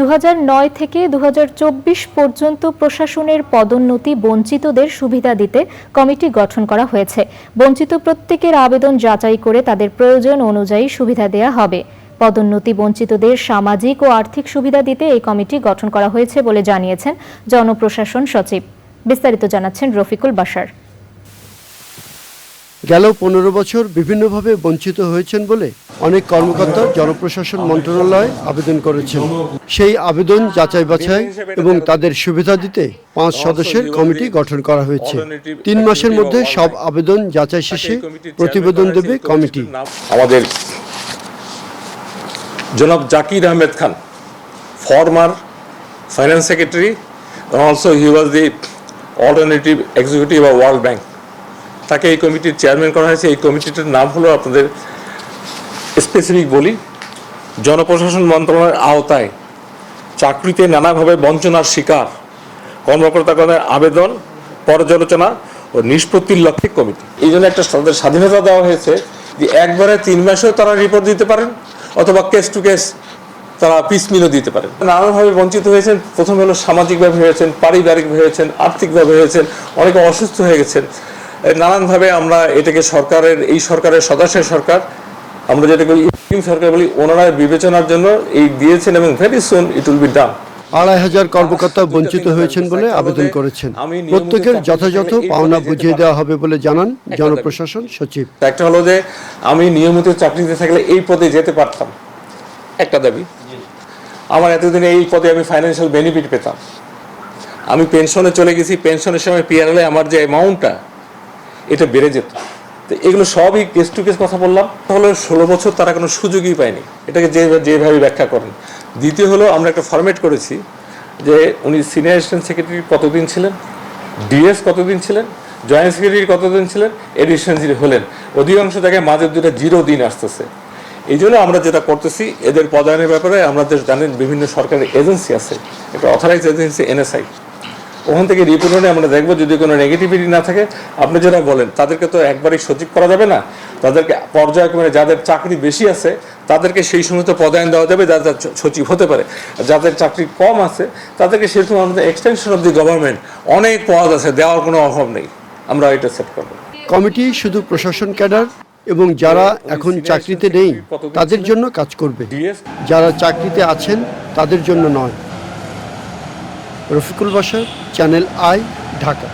দুহাজার নয় থেকে দুহাজার চব্বিশ পর্যন্ত প্রশাসনের পদোন্নতি বঞ্চিতদের সুবিধা দিতে কমিটি গঠন করা হয়েছে। বঞ্চিত প্রত্যেকের আবেদন যাচাই করে তাদের প্রয়োজন অনুযায়ী সুবিধা দেয়া হবে। পদোন্নতি বঞ্চিতদের সামাজিক ও আর্থিক সুবিধা দিতে এই কমিটি গঠন করা হয়েছে বলে জানিয়েছেন জনপ্রশাসন সচিব। বিস্তারিত জানাচ্ছেন রফিকুল বাসার গেল পনেরো বছর বিভিন্নভাবে বঞ্চিত হয়েছেন বলে অনেক কর্মকর্তা, জনপ্রশাসন, মন্ত্রণালয়ে আবেদন করেছেন। সেই আবেদন যাচাই বাছাই এবং তাদের সুবিধা দিতে পাঁচ সদস্যের কমিটি গঠন করা হয়েছে। তিন মাসের মধ্যে সব আবেদন যাচাই শেষে প্রতিবেদন দেবে কমিটি। আমাদের জনাব Zakir Ahmed Khan former finance secretary also he was the alternative executive of World Bank তাকে এই কমিটির চেয়ারম্যান করা হয়েছে। এই কমিটিটার নাম হলো আপনাদের স্পেসিফিক বলি, জনপ্রশাসন মন্ত্রণালয়ের আওতায় চাকরিতে নানাভাবে বঞ্চনার শিকার, কর্মকর্তাগণের আবেদন, পর্যালোচনা ও নিষ্পত্তির লক্ষ্যে কমিটি। এই জন্য একটা তাদের স্বাধীনতা দেওয়া হয়েছে যে একবারে তিন মাসেও তারা রিপোর্ট দিতে পারেন, অথবা কেস টু কেস তারা পিসমিলও দিতে পারেন। নানানভাবে বঞ্চিত হয়েছেন, প্রথমে হলো সামাজিকভাবে হয়েছেন, পারিবারিকভাবে হয়েছেন, আর্থিকভাবে হয়েছেন, অনেকে অসুস্থ হয়ে গেছেন। নানানভাবে আমরা এটাকে সরকারের, এই সরকারের সদস্য সরকার আমরা যেটা বলি সরকার বলি ওনারা বিবেচনার জন্য এই দিয়েছেন এবং very soon it will be done আড়াই হাজার কর্মকর্তা বঞ্চিত হয়েছেন বলে আবেদন করেছেন। প্রত্যেকের যথাযথ পাওনা বুঝিয়ে দেওয়া হবে বলে জানান জনপ্রশাসন সচিব। একটা হলো যে আমি নিয়মিত চাকরিতে থাকলে এই পদে যেতে পারতাম। একটা দাবি। আমার এতদিন এই পদে আমি ফাইন্যান্সিয়াল বেনিফিট পেতাম। আমি পেনশনে চলে গেছি পেনশনের সময় পিআরএলে আমার যে অ্যামাউন্টটা এটা বেড়ে যেত। তো এগুলো সবই কেস টু কেস কথা বললাম। তাহলে ষোলো বছর তারা কোনো সুযোগই পায়নি। এটাকে যে যেভাবে ব্যাখ্যা করেন। দ্বিতীয় হলো আমরা একটা ফরম্যাট করেছি যে উনি সিনিয়র অ্যাসিস্ট্যান্ট সেক্রেটারি কতদিন ছিলেন? ডিএস কতদিন ছিলেন? জয়েন্ট সেক্রেটারি কতদিন ছিলেন? এডিশন হলেন। অধিকাংশ জায়গায় মাঝের দুটা জিরো দিন আসতেছে। এই জন্য আমরা যেটা করতেছি, এদের পদায়নের ব্যাপারে আমাদের জানেন বিভিন্ন সরকারি এজেন্সি আছে, একটা অথরাইজ এজেন্সি এনএসআই ওখান থেকে রিপোর্ট আমরা দেখব যদি কোনো নেগেটিভিটি না থাকে। আপনি যারা বলেন তাদেরকে তো একবারই সচিব করা যাবে না? তাদেরকে পর্যায়ক্রমে যাদের চাকরি বেশি আছে তাদেরকে সেই সমস্ত পদায়ন দেওয়া যাবে যাদের সচিব হতে পারে। যাদের চাকরি কম আছে তাদেরকে সেরকম আমাদের এক্সটেনশন অফ দি গভর্নমেন্ট অনেক পদ আছে দেওয়ার কোনো অভাব নেই। আমরা এটা সেট করব। কমিটি শুধু প্রশাসন ক্যাডার এবং যারা এখন চাকরিতে নেই তাদের জন্য কাজ করবে। যারা চাকরিতে আছেন তাদের জন্য নয়। রফিকুল বাসার চ্যানেল আই ঢাকা